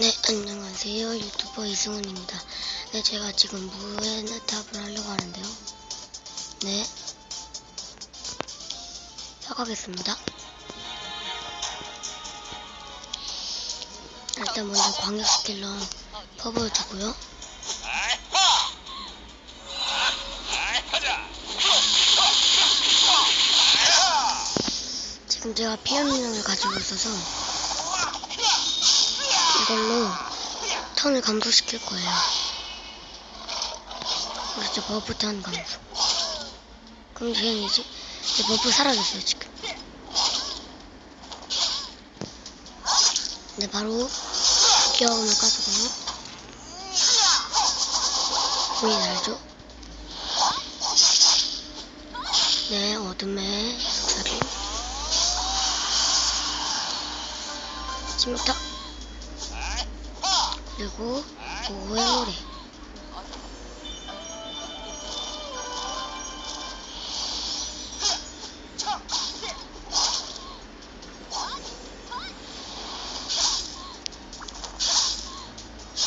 네, 안녕하세요. 유튜버 이승훈입니다. 네, 제가 지금 무에네탑을 하려고 하는데요. 네. 시작하겠습니다. 일단 먼저 광역 스킬러! 아이하! 지금 제가 피어민을 가지고 있어서 이걸로 턴을 감소시킬 거예요. 그렇죠, 버프 턴 감소. 그럼 쟤는 이제, 이제 버프 사라졌어요, 지금. 네, 바로 기어음을 까주고요. 보이지 알죠? 네, 어둠의. 침묵탑. 아이하! 그리고 고고의 노래.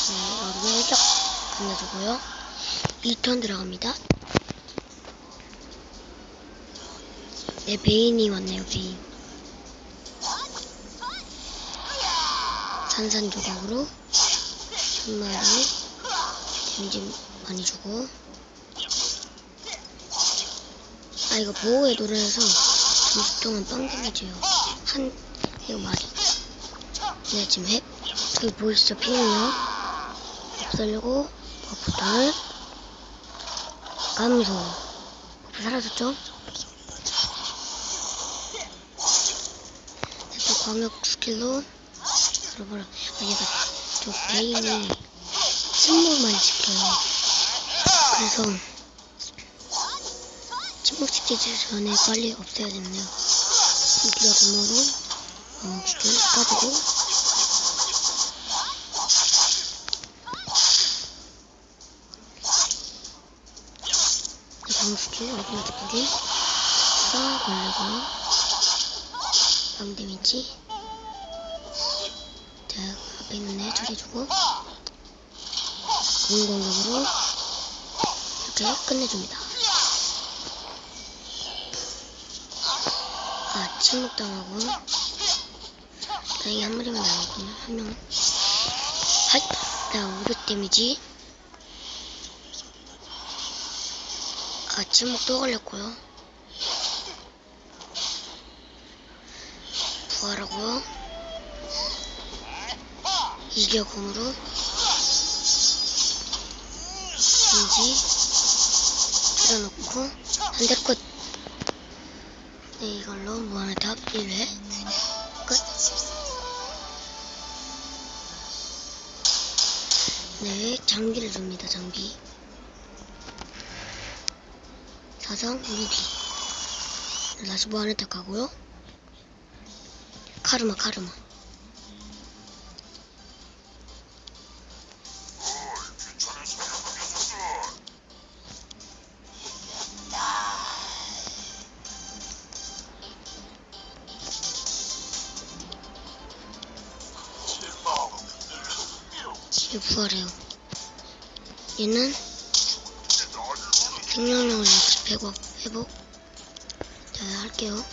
네, 어둠의 일격 끝내주고요. 2턴 들어갑니다. 네, 베인이 왔네요, 베인. 산산조각으로 한마리 데미지 많이 주고. 아 이거 보호의 노래에서 점수 동안 빵 데미지요. 한 이거 말이. 네 지금 핵. 여기 보이시죠 피는요. 없애려고 버프ton을 감소 버프 사라졌죠? 네, 또 광역 스킬로 들어버려 아 얘가 저 베인이 침묵만 시켜요. 그래서 침묵시키기 전에 빨리 없애야겠네요. 이기가 금으로 어, 스킬 어디나 두개 싹 걸리고요 다음 데미지. 자, 있는 애 처리해주고 공공격으로 이렇게 끝내줍니다. 아, 침묵당하고 다행히 한 마리만 나왔군요. 한 명은. 하이! 자, 우르 데미지. 아, 침묵 또 걸렸고요. 부활하고 요. 이격음으로 인지 줄여놓고 한대 끝. 네, 이걸로 무한의 탑 1회 끝. 네, 장비를 줍니다, 장비. 사성 무기. 다시 무한의 탑 가고요. 카르마, 카르마. 얘는 생명력을 60 회복, 회복. 자, 할게요.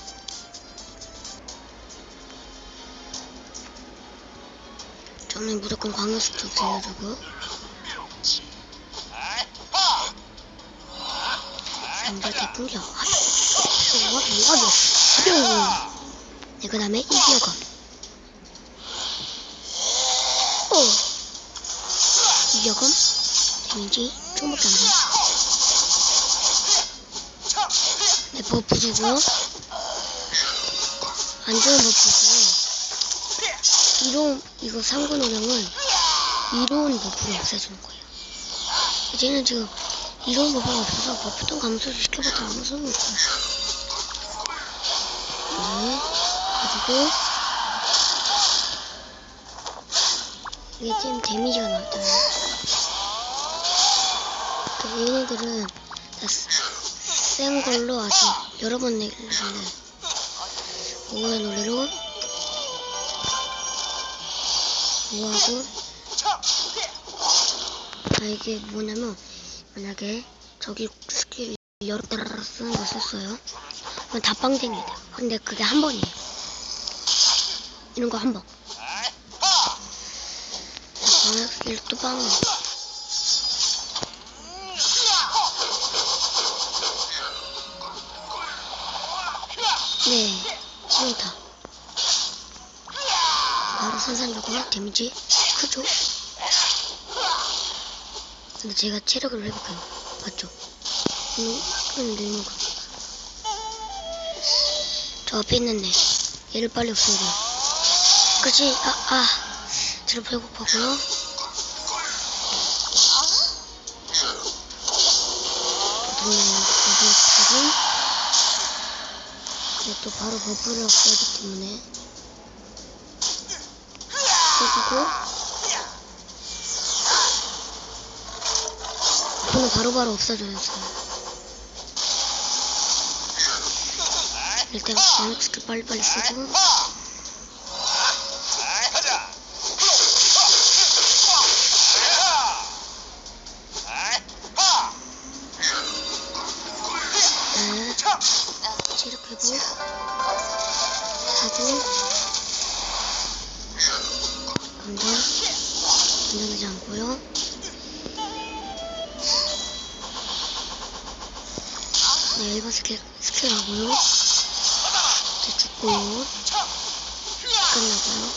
저는 무조건 광역 스톱 들려주고, 아이하! 상대 풍경. 와도, 와도, 가벼워. 네, 그 다음에 이기어가. 오! 이기어검, 데미지, 총밖에 안 돼. 네, 버프 주고요. 안 좋은 버프고요. 이론, 이거 상근오령은 이론 버프로 없애주는 거예요. 이제는 지금 이론 버프가 없어서 버프도 감소를 시켜봤자 아무 소용이 없어요. 네, 가지고 이게 지금 데미지가 나왔잖아요. 얘네들은 다센 걸로 아주 여러 번 내리는데 오의 노래로 5하고 아, 이게 뭐냐면, 만약에 저기 스킬 여러 따라 쓰는 거 썼어요. 그럼 다 빵댕이 돼요. 근데 그게 한 번이에요. 이런 거 한 번. 방역 스킬 또 빵. 산산조각 데미지 크죠? 근데 제가 체력을 회복해요. 맞죠? 음, 그럼 되는 거. 저 앞에 있는데 얘를 빨리 없애야 돼요. 그렇지. 아, 아. 회복하고요. 보통은 버프 스킬은 근데 또 바로 버프를 없애기 때문에 써주고 버프는 바로바로 없어져요. 일단 방역 스킬 빨리빨리 쓰고 네. 체력 회복 하고 감정 감정하지 않고요. 네 1번 스킬 스킬 하고요. 이제 죽고요 끝나고요.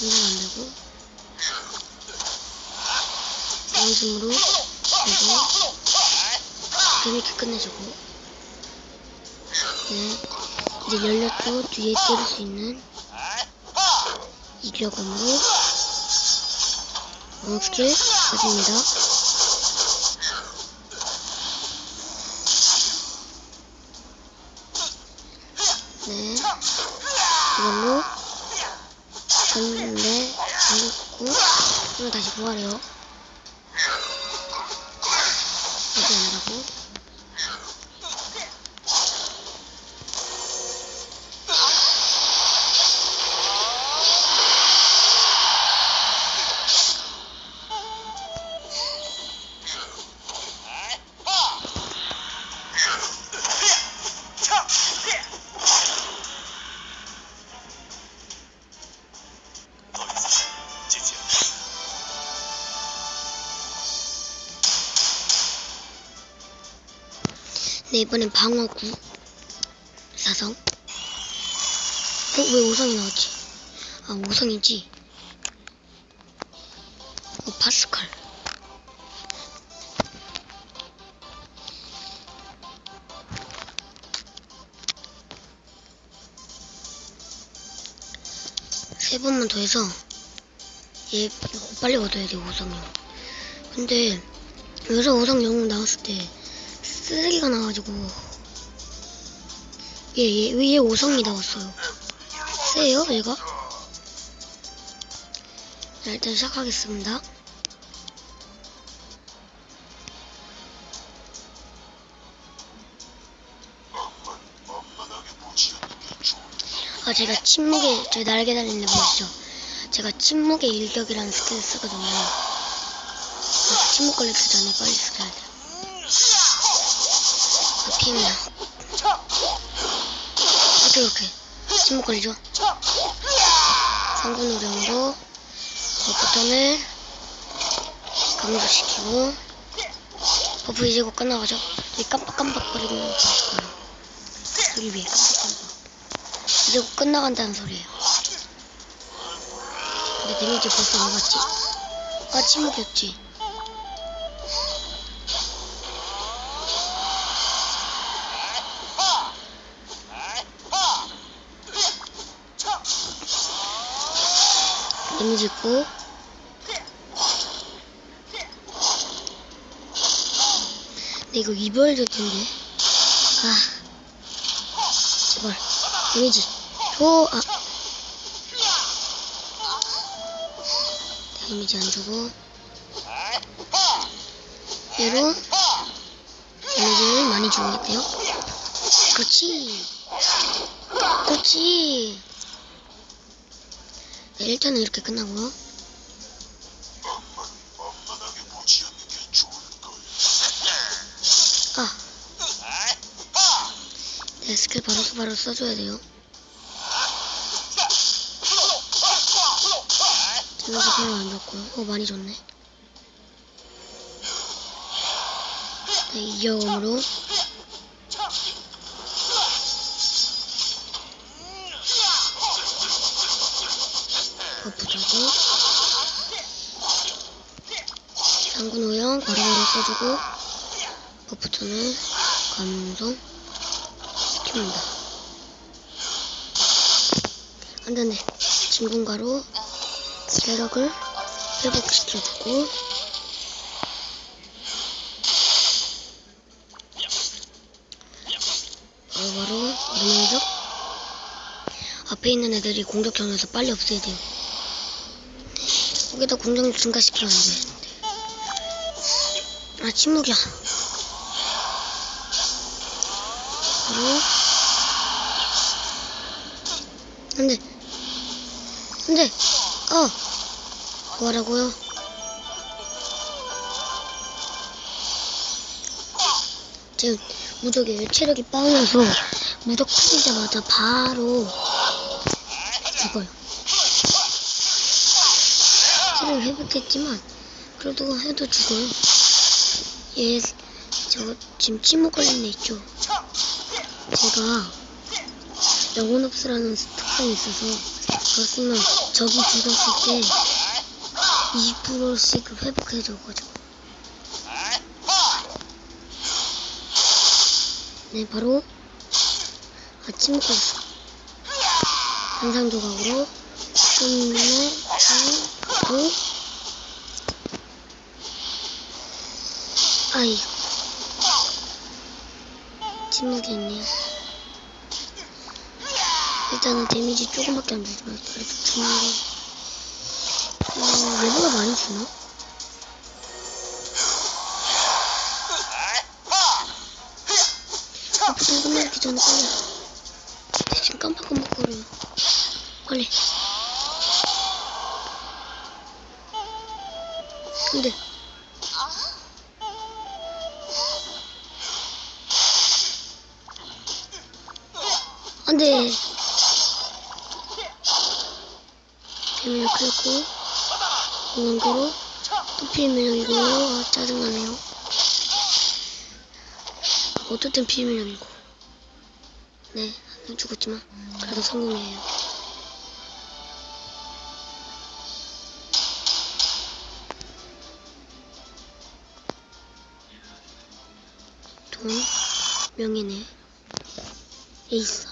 감정 안되고. 양심으로 그리고 재밌게 끝내주고. 네 이제 열렸고 뒤에 때릴 수 있는 이격음으로 원스킬 가집니다. 네. 이걸로 전네 잠겼고 그럼 다시 부활해요 이번엔 방어구 사성. 어, 왜 5성이 나왔지? 아, 5성이지. 어, 파스칼. 세 번만 더 해서 얘 빨리 얻어야 돼, 5성이요. 근데 여기서 5성 영웅 나왔을 때 쓰레기가 나와가지고 얘, 얘, 왜얘 5성이 나왔어요? 세요, 얘가? 자, 일단 시작하겠습니다. 아, 제가 침묵의, 저 날개 달린 애 보이시죠? 제가 침묵의 일격이라는 스킬을 쓰거든요. 침묵 걸리기 전에 빨리 쓰셔야 돼요. 피했냐. 이렇게 이렇게. 침묵 걸리죠? 상군 우령으로 버프턴을 강조시키고 버프 이제 곧 끝나가죠? 여기 깜빡깜빡거리는 거 보실 거예요. 여기 위에 깜빡깜빡. 이제 곧 끝나간다는 소리예요. 근데 데미지 벌써 나갔지? 아 침묵이었지? 있고. 근데 이거 이별될 텐데. 아. 제발. 데미지. 줘 아. 데미지 안 주고. 얘로 데미지를 많이 주겠대요. 그렇지. 그렇지 네, 1탄은 이렇게 끝나고요. 아! 네, 스킬 바로 바로 써줘야 돼요. 데미지 별로 안 좋고요. 어, 많이 좋네. 네, 이어음으로 당근 오형 바로바로 써주고 버프 전에 감성 시킵니다. 안되네. 진공가로 체력을 회복시켜주고 바로바로 무능력 앞에 있는 애들이 공격형이어서 빨리 없애야 돼요. 여기다 공격력 증가시키면 안 돼. 아, 침묵이야. 바로. 안 돼. 안 돼. 어. 뭐라고요? 지금 무적이에요. 체력이 빵이어서 무적 풀리자마자 바로 죽어요. 체력 회복했지만 그래도 해도 죽어요. 얘 저 지금 침묵 걸린 애 있죠? 제가 영혼 흡수라는 특성이 있어서 그걸 쓰면 적이 죽었을 때 20%씩 회복해줘가지고 아이, 하! 네 바로 아침 걸렸어 현상 조각으로 끝내 하고 아이. 침묵이 있네요 일단은 데미지 조금밖에 안 주지만 그래도 주는 게 어, 얘보다 많이 주나? 아프다 끝나기 전에 빨리. 지금 깜빡깜빡거려요 빨리. 근데 안돼 대면을 끌고 공항도로 또 피해명이고 아 짜증나네요 어쨌든 피해명이고 네, 안 죽었지만 그래도 성공이에요. 돈, 명예네, 에이스.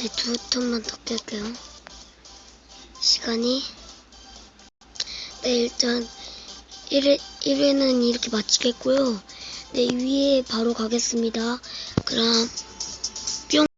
네, 두 턴만 더 깰게요. 시간이 네, 일단 1회, 1회는 이렇게 마치겠고요. 네, 위에 바로 가겠습니다. 그럼